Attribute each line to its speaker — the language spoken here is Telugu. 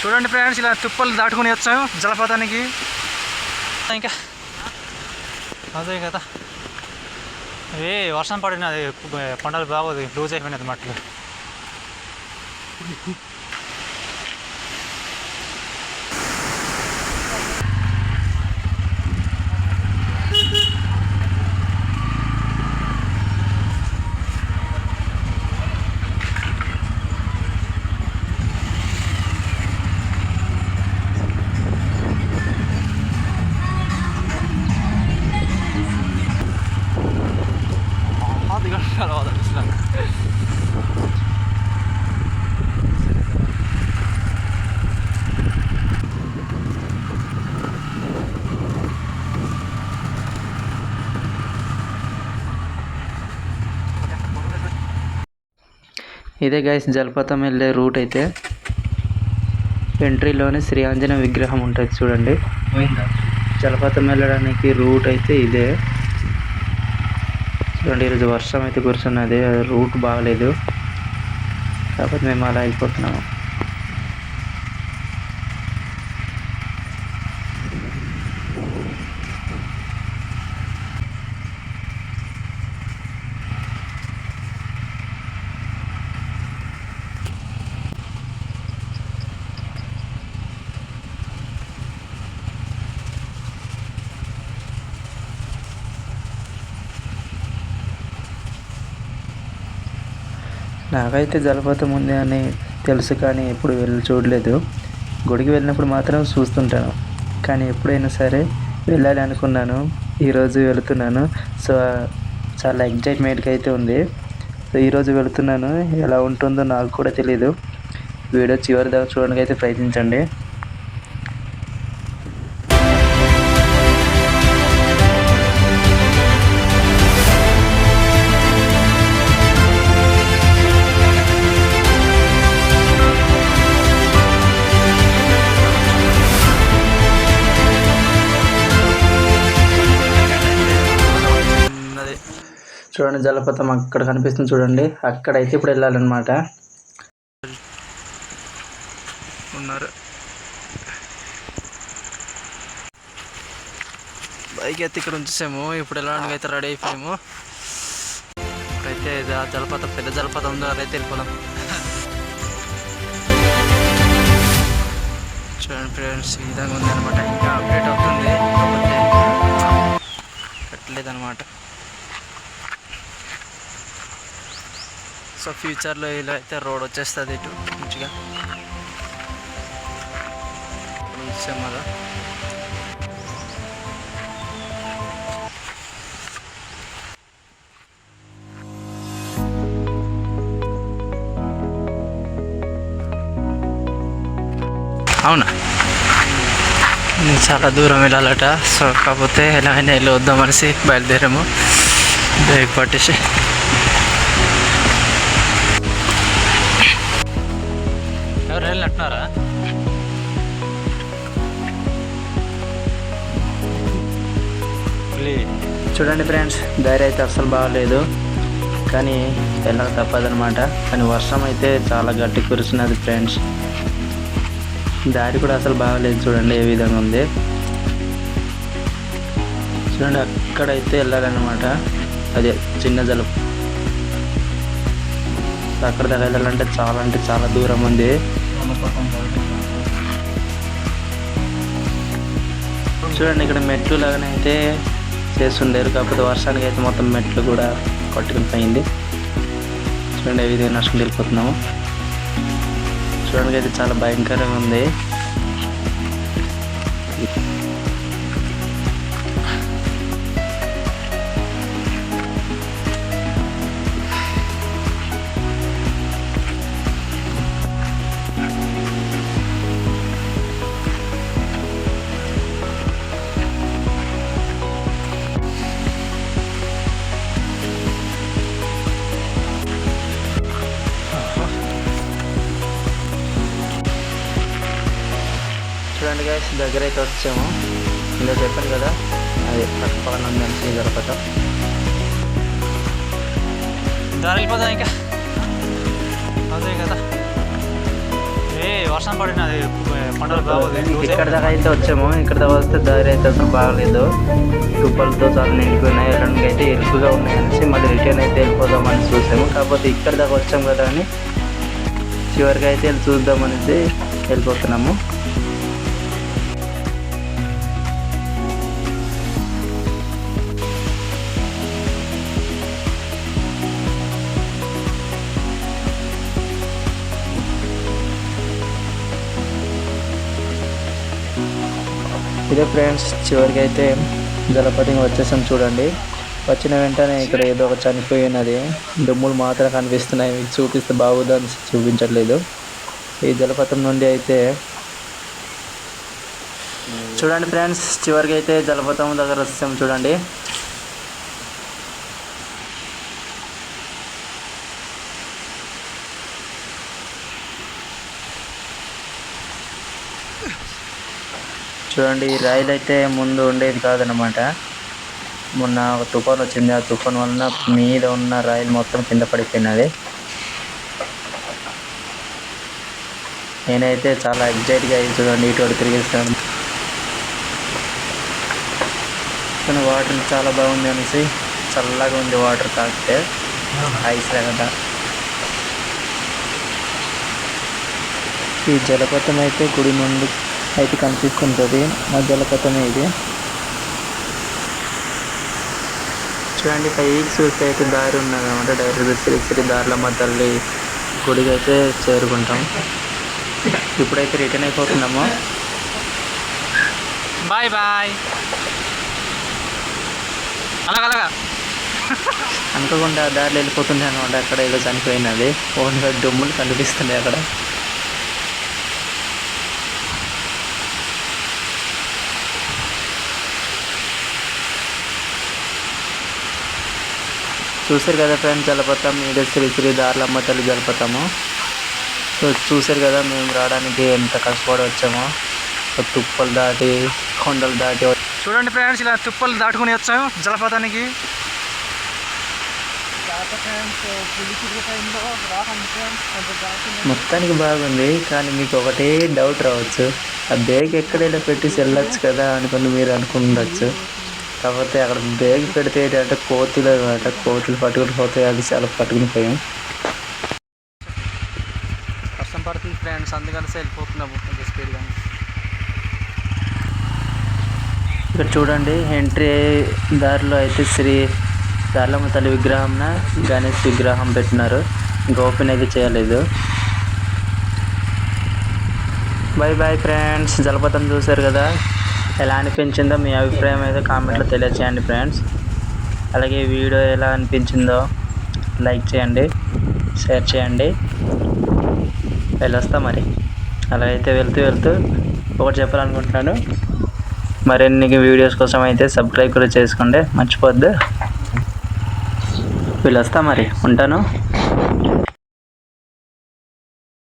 Speaker 1: చూడండి ఫ్రెండ్స్ ఇలా తుప్పలు దాటుకుని వచ్చాము జలపాతానికి. ఇంకా. అదే కదా. ఏ వర్షం పడినది కొండలు బాగోదు లూజ్ అయిపోయినది మట్లు
Speaker 2: ఇదే గైస్ జలపాతం వెళ్ళే రూట్ అయితే. ఎంట్రీలోనే శ్రీ ఆంజనేయ విగ్రహం ఉంటుంది చూడండి. జలపాతం వెళ్ళడానికి రూట్ అయితే ఇదే. చూడండి ఈరోజు వర్షం అయితే కురుస్తున్నది. రూట్ బాగలేదు. కాకపోతే మేము అలా వెళ్ళిపోతున్నాము నాకైతే జలపాతం ఉంది అని తెలుసు కానీ ఎప్పుడు వెళ్ళి చూడలేదు. గుడికి వెళ్ళినప్పుడు మాత్రం చూస్తుంటాను. కానీ ఎప్పుడైనా సరే వెళ్ళాలి అనుకున్నాను. ఈరోజు వెళుతున్నాను. సో చాలా ఎగ్జైట్మెంట్గా అయితే ఉంది. సో ఈరోజు వెళుతున్నాను. ఎలా ఉంటుందో నాకు కూడా తెలియదు వీడియో చివరి దాకా చూడడానికి అయితే ప్రయత్నించండి.
Speaker 1: ఉంటుంది
Speaker 2: చూడండి జలపాతం అక్కడ కనిపిస్తుంది చూడండి. అక్కడైతే ఇప్పుడు వెళ్ళాలన్నమాట.
Speaker 1: ఉన్నారు. బైక్ అయితే ఇక్కడ ఉంచేసాము. ఇప్పుడు వెళ్ళడానికి అయితే రెడీ అయిపోయాము. ఇప్పుడైతే ఆ జలపాతం పెద్ద జలపాతం ఉందో అదైతే వెళ్ళిపోదాం. చూడండి ఫ్రెండ్స్ ఈ విధంగా ఉంది అనమాట ఇంకా అప్డేట్ అవుతుంది. కాకపోతే కట్టలేదన్నమాట. సో ఫ్యూచర్లో ఇలా అయితే రోడ్ వచ్చేస్తుంది ఇటు మంచిగా. అవునా? చాలా దూరం వెళ్ళాలట. సో కాకపోతే ఎలా అయినా వెళ్ళి వద్దామనేసి బయలుదేరాము. బ్రేక్ పట్టేసి. అనుకుంటున్నారా?
Speaker 2: చూడండి ఫ్రెండ్స్ ధైర్యం అయితే అస్సలు బాగాలేదు. కానీ వెళ్ళక తప్పదనమాట కానీ వర్షం అయితే చాలా గట్టి కురిసినది ఫ్రెండ్స్. దారి కూడా అసలు బాగాలేదు చూడండి ఏ విధంగా ఉంది. చూడండి అక్కడైతే వెళ్ళాలన్నమాట. అదే చిన్న జలం అక్కడ దగ్గర వెళ్ళాలంటే చాలా అంటే చాలా దూరం ఉంది. చూడండి ఇక్కడ మెట్లు లాగానే అయితే చేస్తుండేరు. కాకపోతే వర్షానికి అయితే మొత్తం మెట్లు కూడా కొట్టుకుని పోయింది. చూడండి ఏ విధంగా నష్టం వెళ్ళిపోతున్నాము. చూడడానికి అయితే చాలా భయంకరంగా ఉంది. చూడండి గాయస్ దగ్గర అయితే వచ్చాము. ఇందులో చెప్పాను కదా అది పక్క పక్కన ఉందని జలపాతం
Speaker 1: దారి వెళ్ళిపోదా ఇంకా. అదే కదా. ఏ వర్షం పడిన అది పంటలు బాగోదు. లూజ్
Speaker 2: ఇక్కడ దాకా అయితే వచ్చాము. ఇక్కడ దాకా వస్తే దారి అయితే అసలు బాగలేదు. తుప్పలతో చాలా నిండిపోయినాయి. వెళ్ళడానికి అయితే ఇరుకుగా ఉన్నాయి అనేసి మళ్ళీ రిటర్న్ అయితే వెళ్ళిపోదామని చూసాము. కాకపోతే ఇక్కడ దాకా వచ్చాము కదా అని చివరికి అయితే వెళ్ళి చూద్దాం అనేసి వెళ్ళిపోతున్నాము. ఇదే ఫ్రెండ్స్ చివరికి అయితే జలపాతం వచ్చేసాం చూడండి. వచ్చిన వెంటనే ఇక్కడ ఏదో ఒక చనిపోయినది దుమ్ములు మాత్రం కనిపిస్తున్నాయి. మీకు చూపిస్తే బాగుందని అని చూపించట్లేదు. ఈ జలపాతం నుండి అయితే చూడండి ఫ్రెండ్స్ చివరికి అయితే జలపాతం దగ్గర వచ్చాం చూడండి. చూడండి ఈ రైలు అయితే ముందు ఉండేది కాదనమాట మొన్న ఒక తుఫాన్ వచ్చింది. ఆ తుఫాన్ వలన మీద ఉన్న రైలు మొత్తం కింద పడిపోయినది. నేనైతే చాలా ఎగ్జైట్గా అయ్యి చూడండి ఇటువంటి తిరిగిస్తాను. కానీ వాటర్ చాలా బాగుంది అనేసి చల్లగా ఉంది వాటర్ తాగితే ఐస్ లాగా ఈ జలపాతం అయితే గుడి ముందు అయితే కనిపిస్తుంటుంది మధ్యలో జలపాతమే ఇది. చూడండి పైకి చూస్తే అయితే దారి ఉన్నదన్నమాట. డైరెక్ట్ డైరెక్ట్ శ్రీశ్రీ దారిలో మా తల్లి గుడికి అయితే చేరుకుంటాం. ఇప్పుడైతే రిటర్న్ అయిపోతున్నాము.
Speaker 1: Bye bye. అలాగ
Speaker 2: అనుకోకుండా దారిలో వెళ్ళిపోతుంది అనమాట అక్కడ ఏదో చనిపోయినది. ఓన్గా దుమ్ములు కనిపిస్తున్నాయి అక్కడ. చూసారు కదా ఫ్రెండ్స్ జలపాతం ఇదే శ్రీ శ్రీ దార్లమ్మ తల్లి జలపాతము. సో చూసారు కదా మేము రావడానికి ఎంత కష్టపడి వచ్చామో. తుప్పలు దాటి కొండలు దాటి
Speaker 1: చూడండి ఫ్రెండ్స్ ఇలా తుప్పలు దాటుకుని వచ్చాము జలపాతానికి.
Speaker 2: మొత్తానికి బాగుంది కానీ మీకు ఒకటే డౌట్ రావచ్చు. ఆ బ్యాగ్ ఎక్కడైనా పెట్టేసి వెళ్ళొచ్చు కదా అనుకుని మీరు అనుకుండొచ్చు. కాకపోతే అక్కడ బ్యాగ్ పెడితే ఏంటంటే కోతులు అనమాట కోతులు పట్టుకుని పోతాయి అది చాలా పట్టుకుని పోయాం.
Speaker 1: వర్షం పడుతుంది ఫ్రెండ్స్ అందుకని వెళ్ళిపోతున్నాము. కొంచెం స్పీడ్గా
Speaker 2: ఇక్కడ చూడండి ఎంట్రీ దారిలో అయితే శ్రీ దార్లమ్మ తల్లి విగ్రహంన గణేష్ విగ్రహం పెట్టినారు. ఇంకా ఓపెన్ అయితే చేయలేదు. బాయ్ బాయ్ ఫ్రెండ్స్ జలపాతం చూసారు కదా? ఎలా అనిపించిందో మీ అభిప్రాయం అయితే కామెంట్లో తెలియచేయండి ఫ్రెండ్స్. అలాగే వీడియో ఎలా అనిపించిందో లైక్ చేయండి షేర్ చేయండి. వెళ్ళొస్తా మరి. అలా అయితే వెళ్తూ వెళ్తూ ఒకటి చెప్పాలనుకుంటున్నాను. మరిన్ని వీడియోస్ కోసం అయితే సబ్స్క్రైబ్ కూడా చేసుకోండి. మర్చిపోద్దు. వీళ్ళు వస్తా మరి. ఉంటాను.